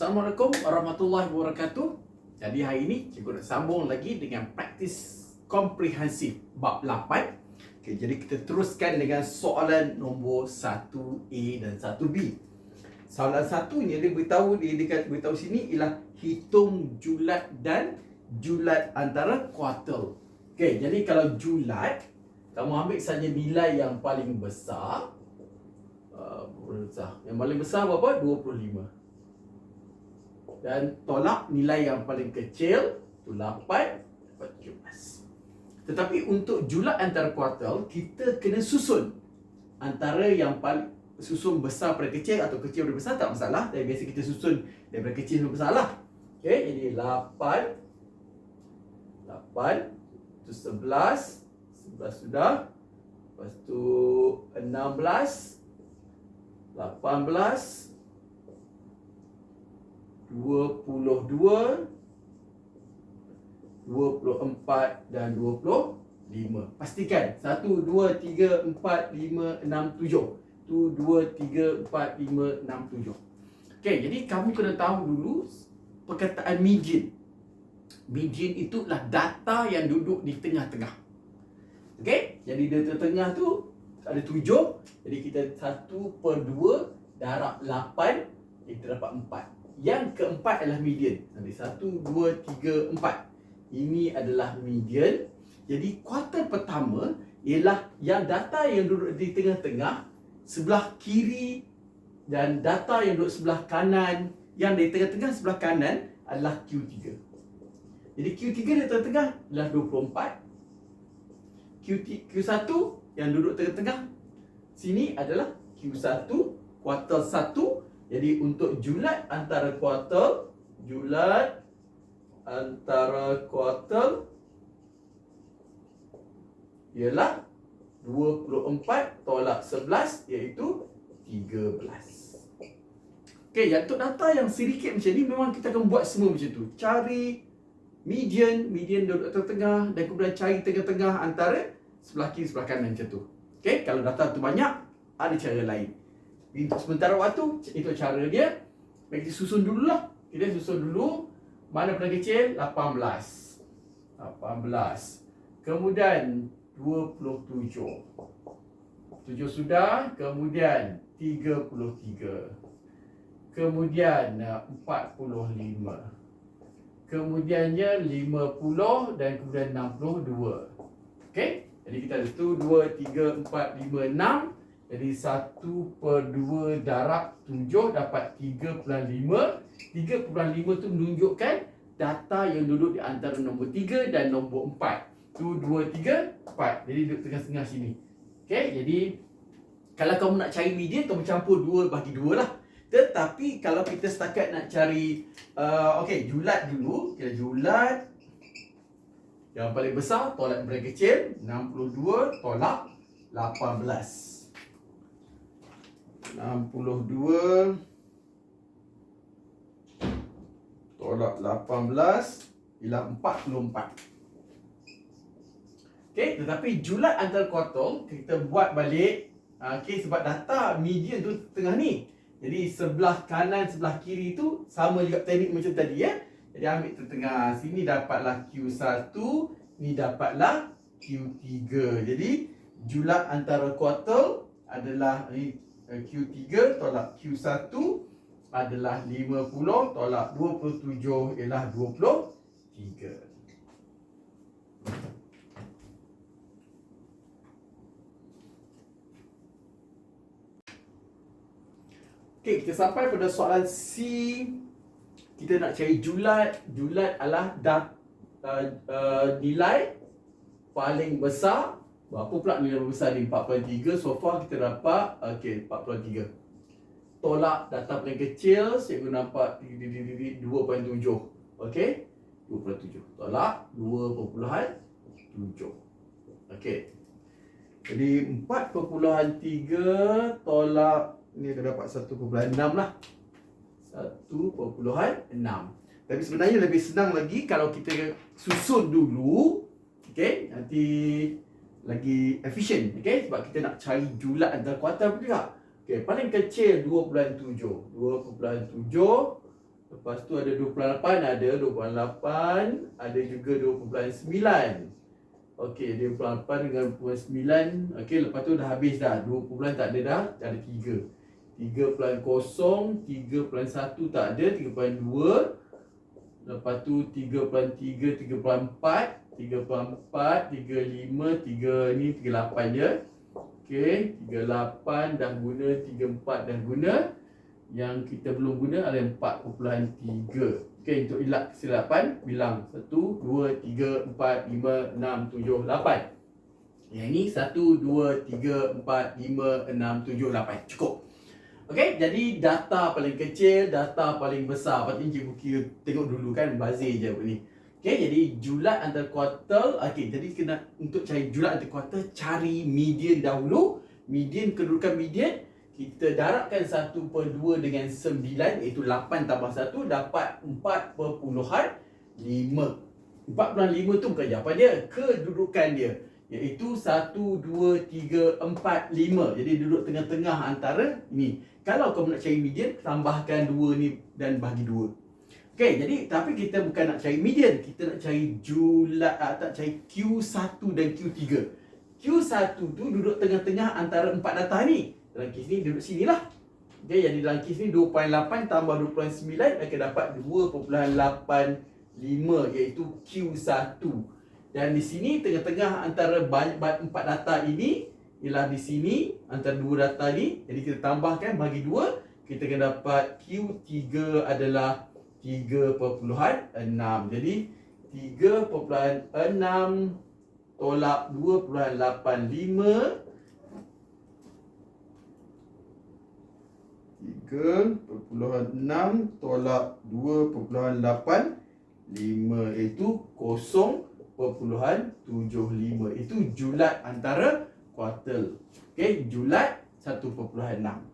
Assalamualaikum warahmatullahi wabarakatuh. Jadi hari ini cikgu nak sambung lagi dengan praktis komprehensif bab 8. Okay, jadi kita teruskan dengan soalan nombor 1A dan 1B. Soalan satunya dia beritahu dia dekat beritahu sini ialah hitung julat dan julat antara kuartil. Okey, jadi kalau julat kamu ambil saja nilai yang paling besar. Uh. Yang paling besar berapa? 25. Dan tolak nilai yang paling kecil tu 8 dapat 17. Tetapi untuk julat antara kuartil kita kena susun antara yang paling susun besar pada kecil atau kecil pada besar tak masalah. Tapi biasa kita susun daripada kecil sampai besar lah. Okey, jadi 8 8 tu 11 11 sudah. Lepas tu 16 18 22 24 dan 25 Pastikan. 1, 2, 3, 4, 5, 6, 7 Tu 2, 3, 4, 5, 6, 7 Okay, jadi kamu kena tahu dulu Perkataan median Median itulah data yang duduk di tengah-tengah. Okay, jadi di tengah tu ada 7 Jadi kita 1 per 2 darab 8 Kita dapat 4 yang keempat adalah median. Nanti satu, dua, tiga, empat. Ini adalah median. Jadi kuartal pertama ialah yang data yang duduk di tengah-tengah sebelah kiri dan data yang duduk sebelah kanan yang di tengah-tengah sebelah kanan adalah Q3. Jadi Q3 di tengah-tengah adalah 24. Q3, Q1 yang duduk tengah-tengah sini adalah Q1 kuartal 1 jadi untuk julat antara kuartal Julat antara kuartal Ialah 24 tolak 11 iaitu 13 Okey, yang untuk data yang sedikit macam ni Memang kita akan buat semua macam tu. Cari median Median duduk tengah-tengah Dan kemudian cari tengah-tengah antara Sebelah kiri, sebelah kanan macam tu. Okey, kalau data tu banyak Ada cara lain sementara waktu itu cara dia. Kita susun dulu lah. Kita susun dulu mana paling kecil? 18 18 kemudian 27 7 sudah kemudian 33 kemudian 45 kemudiannya 50 dan kemudian 62 okey? Jadi kita ada tu 2 3 4 5 6 jadi 1 per 2 darab 7 dapat 3.5 3.5 tu menunjukkan data yang duduk di antara nombor 3 dan nombor 4 Tu 2, 3, 4 Jadi duduk tengah-tengah sini. Okay, jadi Kalau kamu nak cari median, kamu campur 2 bagi 2 lah. Tetapi kalau kita setakat nak cari uh, Okay, julat dulu. Kita julat Yang paling besar, tolak yang paling kecil 62 tolak 18 62 tolak 18 ialah 44. Okey, tetapi julat antara kuartal kita buat balik ah, okey sebab data median tu tengah ni. Jadi sebelah kanan sebelah kiri tu sama juga teknik macam tadi ya. Jadi ambil tengah sini dapatlah Q1, ni dapatlah Q3. Jadi julat antara kuartal adalah ni Q3 tolak Q1 adalah 50 tolak 27 ialah 23. Okey, kita sampai pada soalan C. Kita nak cari julat. Julat adalah dah, uh, uh, nilai paling besar Berapa pula nilai besar ni? 4.3 So far kita dapat Okay 4.3 Tolak data paling kecil Cikgu nampak 2.7 Okay? 2.7 Tolak 2.7 Okay. Jadi 4.3 Tolak Ni akan dapat 1.6 lah. 1.6 Tapi sebenarnya lebih senang lagi Kalau kita susun dulu Okay? Nanti lagi efisien okey sebab kita nak cari julat antara kuartal pun juga okey paling kecil 2.7 2.7 Lepas tu ada 2.8 ada 2.8 ada juga 2.9. Okey, 2.8 dengan 2.9. Okey, lepas tu dah habis dah. 2 pulang tak ada dah, ada 3. 3.0, 3.1 tak ada, 3.2. Lepas tu 3.3, 3.4, 3.4, 35, 3 ni 38 je. Okey, 38 dah guna, 34 dah guna. Yang kita belum guna adalah 4.3. Okey, untuk elak kesilapan, bilang 1, 2, 3, 4, 5, 6, 7, 8. Yang ni 1, 2, 3, 4, 5, 6, 7, 8. Cukup. Okey, jadi data paling kecil, data paling besar. Patutnya cikgu kira tengok dulu kan, bazir je ni. Okay, jadi julat antar kuartal. Okay, jadi kena untuk cari julat antar kuartal, cari median dahulu. Median, kedudukan median. Kita darabkan 1 per 2 dengan 9, iaitu 8 tambah 1, dapat 4 per puluhan 5. 4 tu bukan jawapan dia, kedudukan dia. Iaitu 1, 2, 3, 4, 5. Jadi, duduk tengah-tengah antara ini. Kalau kau nak cari median, tambahkan 2 ni dan bagi 2. Okay, jadi tapi kita bukan nak cari median, kita nak cari julat uh, tak cari Q1 dan Q3. Q1 tu duduk tengah-tengah antara empat data ni. Dalam kes ni duduk sini lah. Okay, jadi dalam kes ni 2.8 tambah 2.9 akan dapat 2.85 iaitu Q1. Dan di sini tengah-tengah antara banyak-banyak empat data ini ialah di sini antara dua data ni. Jadi kita tambahkan bagi dua kita akan dapat Q3 adalah 3.6 jadi 3.6 tolak 2.85 3.6 tolak 2.85 iaitu 0.75 itu julat antara kuartal. Okey, Julat 1.6.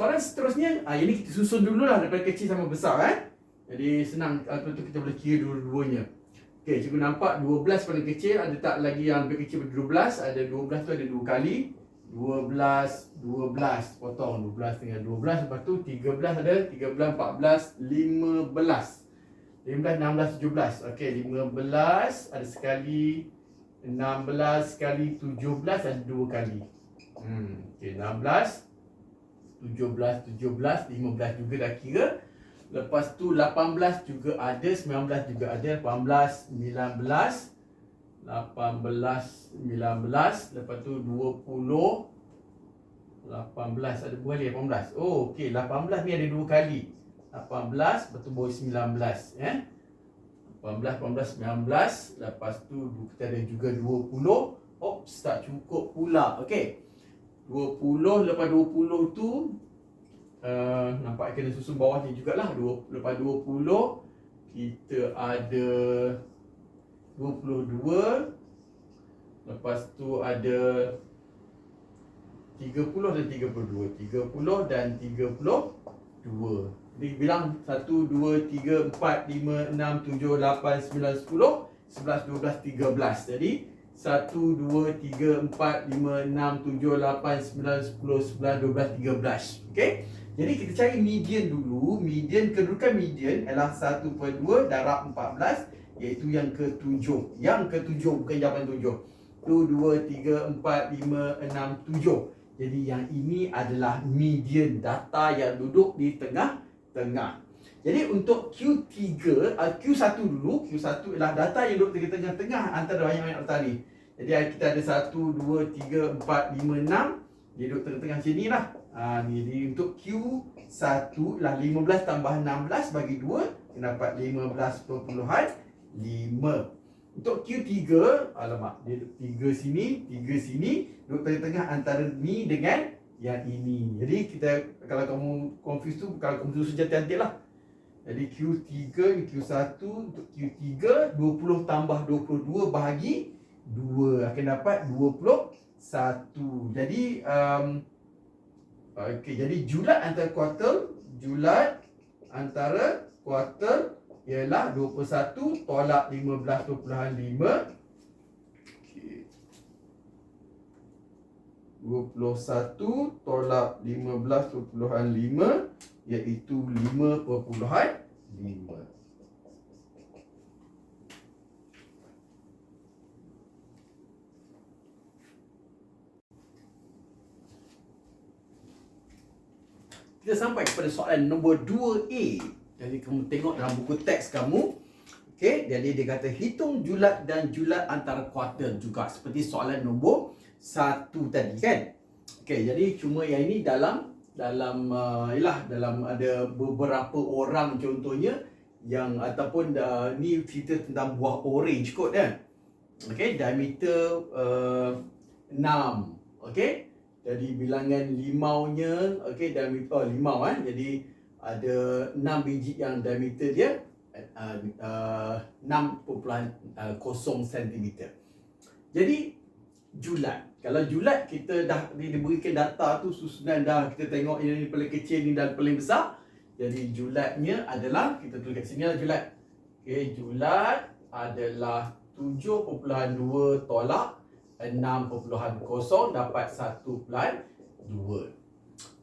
Soalan seterusnya, ah ini kita susun dululah daripada kecil sampai besar eh. Jadi senang kalau tu kita boleh kira dua-duanya. Okey, cikgu nampak 12 paling kecil, ada tak lagi yang lebih kecil daripada 12? Ada 12 tu ada dua kali. 12 12 potong 12 dengan 12 lepas tu 13 ada 13 14 15 15 16 17 okey 15 ada sekali 16 kali 17 ada 2 kali. Hmm, okey 16 17 17 15 juga dah kira. Lepas tu 18 juga ada, 19 juga ada, 18 19 18 19 lepas tu 20 18 ada dua kali 18. Oh okey 18 ni ada dua kali. 18 lepas tu baru 19 eh. 18, 18, 19 Lepas tu kita ada juga 20 Oops, tak cukup pula Okey 20, lepas 20 tu uh, Nampak kena susun bawah ni jugalah. Lepas 20 Kita ada 22 Lepas tu ada 30 dan 32 30 dan 32 dia bilang 1, 2, 3, 4, 5, 6, 7, 8, 9, 10 11, 12, 13 Jadi 1, 2, 3, 4, 5, 6, 7, 8, 9, 10, 11, 12, 13 Okay Jadi kita cari median dulu. Median, kedudukan median adalah 1.2 darab 14 Iaitu yang ketujuh. Yang ketujuh, bukan jawapan tujuh. 1, 2, 3, 4, 5, 6, 7 Jadi yang ini adalah median data yang duduk di tengah tengah. Jadi untuk Q3, uh, Q1 dulu, Q1 ialah data yang duduk di tengah-tengah antara banyak-banyak data ni. Jadi kita ada 1, 2, 3, 4, 5, 6. Dia duduk tengah-tengah sini lah. Ha, ni. Jadi untuk Q1 lah 15 tambah 16 bagi 2. Kita dapat 15.5. Untuk Q3, alamak, dia duduk 3 sini, 3 sini. Duduk tengah-tengah antara ni dengan yang ini. Jadi kita kalau kamu confuse tu kalau kamu susun cantik lah. Jadi Q3 ni Q1 untuk Q3 20 tambah 22 bahagi 2 akan dapat 21. Jadi um, okey jadi julat antara kuartal julat antara kuartal ialah 21 tolak 15.5 21 tolak 15.5 iaitu 5.5. Kita sampai kepada soalan nombor 2A. Jadi kamu tengok dalam buku teks kamu. Okey, jadi dia kata hitung julat dan julat antara kuartal juga seperti soalan nombor 1 tadi kan. Okey, jadi cuma yang ini dalam dalam uh, ialah dalam ada beberapa orang contohnya yang ataupun uh, ni cerita tentang buah orange kot kan. Okey, diameter uh, 6. Okey. Jadi bilangan limaunya okey diameter oh, limau eh. Jadi ada 6 biji yang diameter dia uh, uh, 6.0 cm. Jadi julat. Kalau julat kita dah diberikan data tu susunan dah kita tengok yang ni paling kecil ni dan paling besar. Jadi julatnya adalah kita tulis kat sini lah julat. Okey, julat adalah 7.2 tolak 6.0 dapat 1.2.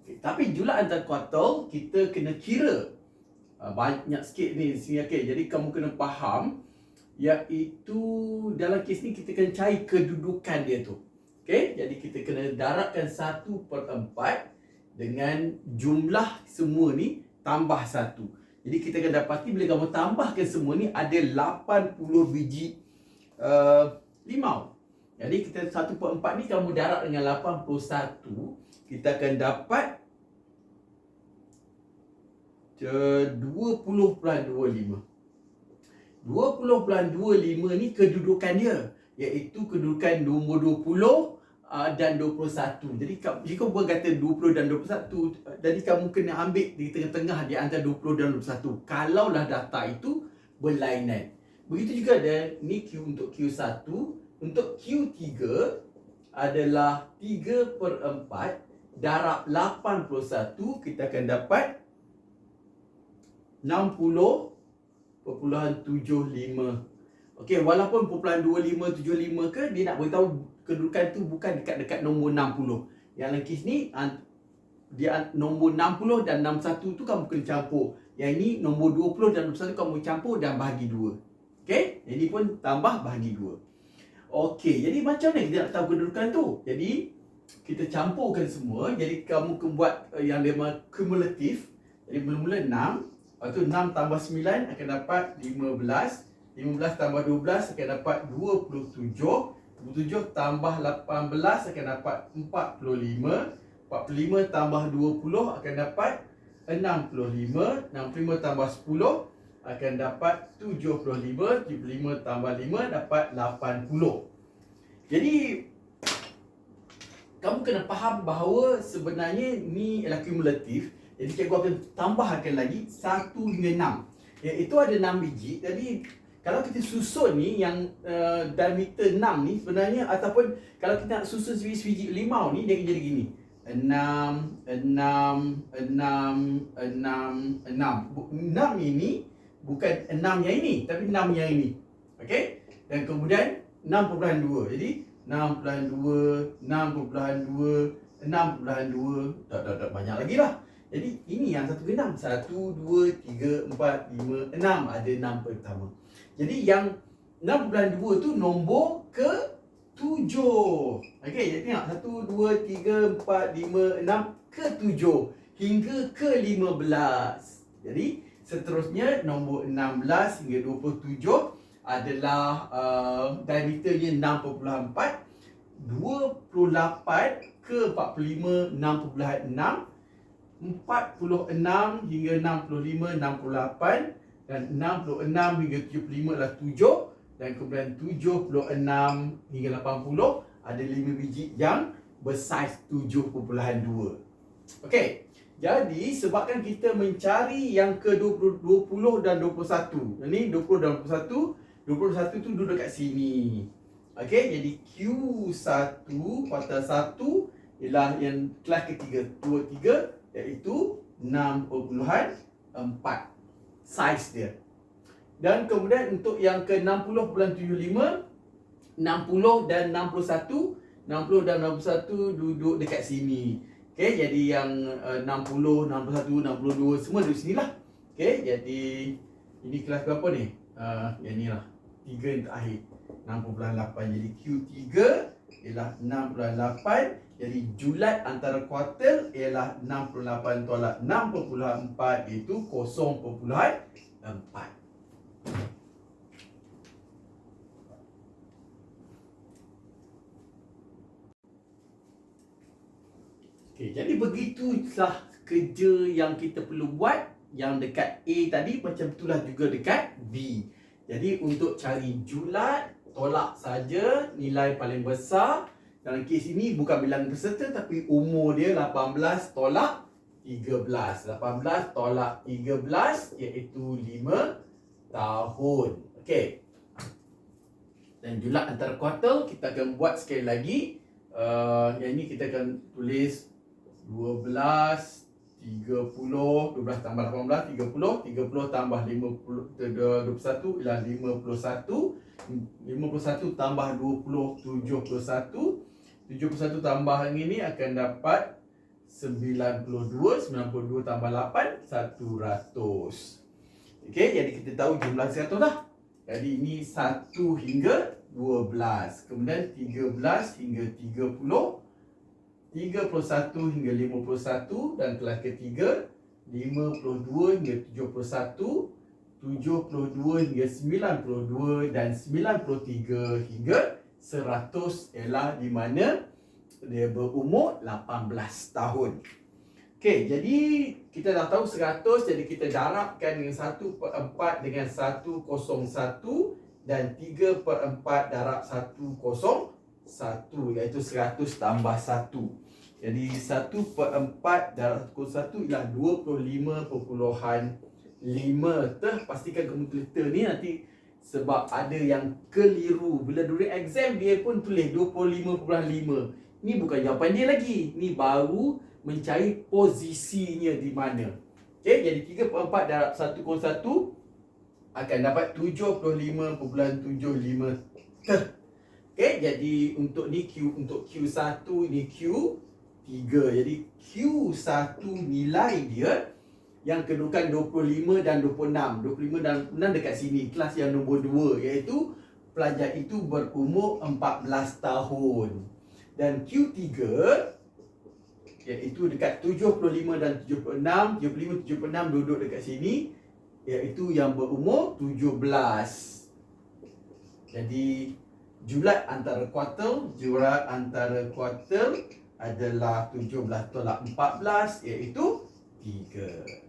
Okay. Tapi julat antar kuartal kita kena kira uh, banyak sikit ni sini okey. Jadi kamu kena faham iaitu dalam kes ni kita kena cari kedudukan dia tu. Okey, jadi kita kena darabkan 1 per 4 dengan jumlah semua ni tambah 1. Jadi kita akan dapati bila kamu tambahkan semua ni ada 80 biji uh, limau. Jadi kita 1 per 4 ni kamu darab dengan 81 kita akan dapat 20.25 20.25 ni kedudukan dia iaitu kedudukan nombor 20 uh, dan 21 jadi jika buat kata 20 dan 21 jadi kamu kena ambil di tengah-tengah di antara 20 dan 21 kalaulah data itu berlainan. Begitu juga ada ni Q untuk Q1 untuk Q3 adalah 3 per 4 darab 81 kita akan dapat 60.75 Okey, walaupun perpuluhan 2575 ke dia nak beritahu kedudukan tu bukan dekat-dekat nombor 60. Yang lagi ni dia nombor 60 dan 61 tu kamu kena campur. Yang ini nombor 20 dan 21 kamu campur dan bahagi 2. Okey? Jadi pun tambah bahagi 2. Okey, jadi macam mana kita nak tahu kedudukan tu? Jadi kita campurkan semua. Jadi kamu kena buat uh, yang dia kumulatif. Jadi mula-mula 6 Lepas tu 6 tambah 9 akan dapat 15 15 tambah 12 akan dapat 27 27 tambah 18 akan dapat 45 45 tambah 20 akan dapat 65 65 tambah 10 akan dapat 75 75 tambah 5 dapat 80 Jadi kamu kena faham bahawa sebenarnya ni adalah kumulatif jadi cikgu akan tambahkan lagi 1 hingga 6. Iaitu ada 6 biji. Jadi kalau kita susun ni yang uh, diameter 6 ni sebenarnya ataupun kalau kita nak susun sebiji-sebiji limau ni dia akan jadi gini. 6 6 6 6 6 6 ini bukan 6 yang ini tapi 6 yang ini. Okey? Dan kemudian 6.2. Jadi 6.2 6.2 6.2 tak tak tak banyak lagi lah. Jadi ini yang satu genam. Satu, dua, tiga, empat, lima, enam. Ada enam pertama. Jadi yang enam bulan dua tu nombor ke tujuh. Okey, jadi tengok. Satu, dua, tiga, empat, lima, enam ke tujuh. Hingga ke lima belas. Jadi seterusnya nombor enam belas hingga dua puluh tujuh adalah uh, diameternya enam puluh empat. Dua puluh lapan ke empat puluh lima, enam puluh enam. 46 hingga 65 68 dan 66 hingga 75 adalah 7 dan kemudian 76 hingga 80 ada 5 biji yang bersaiz 7.2. Okey. Jadi sebabkan kita mencari yang ke 20, 20 dan 21. Ini 20 dan 21. 21 tu duduk kat sini. Okey, jadi Q1 kuartal 1 ialah yang kelas ketiga. 2 3 iaitu 6.4 saiz dia. Dan kemudian untuk yang ke 60.75 60 dan 61 60 dan 61 duduk dekat sini. Okey, jadi yang uh, 60, 61, 62 semua duduk sini lah. Okey, jadi ini kelas berapa ni? Uh, yang ni lah. 3 yang terakhir. 6.8. Jadi Q3 ialah 6.8. Jadi julat antara kuartil ialah 68 tolak 6.4 iaitu 0.4. Okay, jadi begitulah kerja yang kita perlu buat yang dekat A tadi macam itulah juga dekat B. Jadi untuk cari julat, tolak saja nilai paling besar. Dalam kes ini bukan bilangan peserta tapi umur dia 18 tolak 13. 18 tolak 13 iaitu 5 tahun. Okey. Dan julat antara kuartal kita akan buat sekali lagi. Uh, yang ini kita akan tulis 12 30 12 tambah 18 30 30 tambah 50 21 ialah 51 51 tambah 20 71 71 tambah yang ini akan dapat 92 92 tambah 8 100 Okey jadi kita tahu jumlah 100 dah. Jadi ini 1 hingga 12 kemudian 13 hingga 30 31 hingga 51 dan kelas ketiga 52 hingga 71 72 hingga 92 dan 93 hingga 100 ialah di mana dia berumur 18 tahun. Okey, jadi kita dah tahu 100 jadi kita darabkan dengan 1 per 4 dengan 101 dan 3 per 4 darab 101 iaitu 100 tambah 1. Jadi 1 per 4 darab 1 ialah 25.5 Teh pastikan kalkulator ni nanti sebab ada yang keliru. Bila during exam dia pun tulis 25.5 ni bukan jawapan dia lagi. Ni baru mencari posisinya di mana. Okey jadi 3 per 4 darab 1 kos 1 akan dapat 75.75 teh okey jadi untuk ni Q untuk Q1 ni Q 3 jadi Q1 nilai dia yang kedudukan 25 dan 26 25 dan 6 dekat sini kelas yang nombor 2 iaitu pelajar itu berumur 14 tahun. Dan Q3 iaitu dekat 75 dan 76 75 76 duduk dekat sini iaitu yang berumur 17 jadi julat antara kuartal julat antara kuartal adalah 17 tolak 14 iaitu 3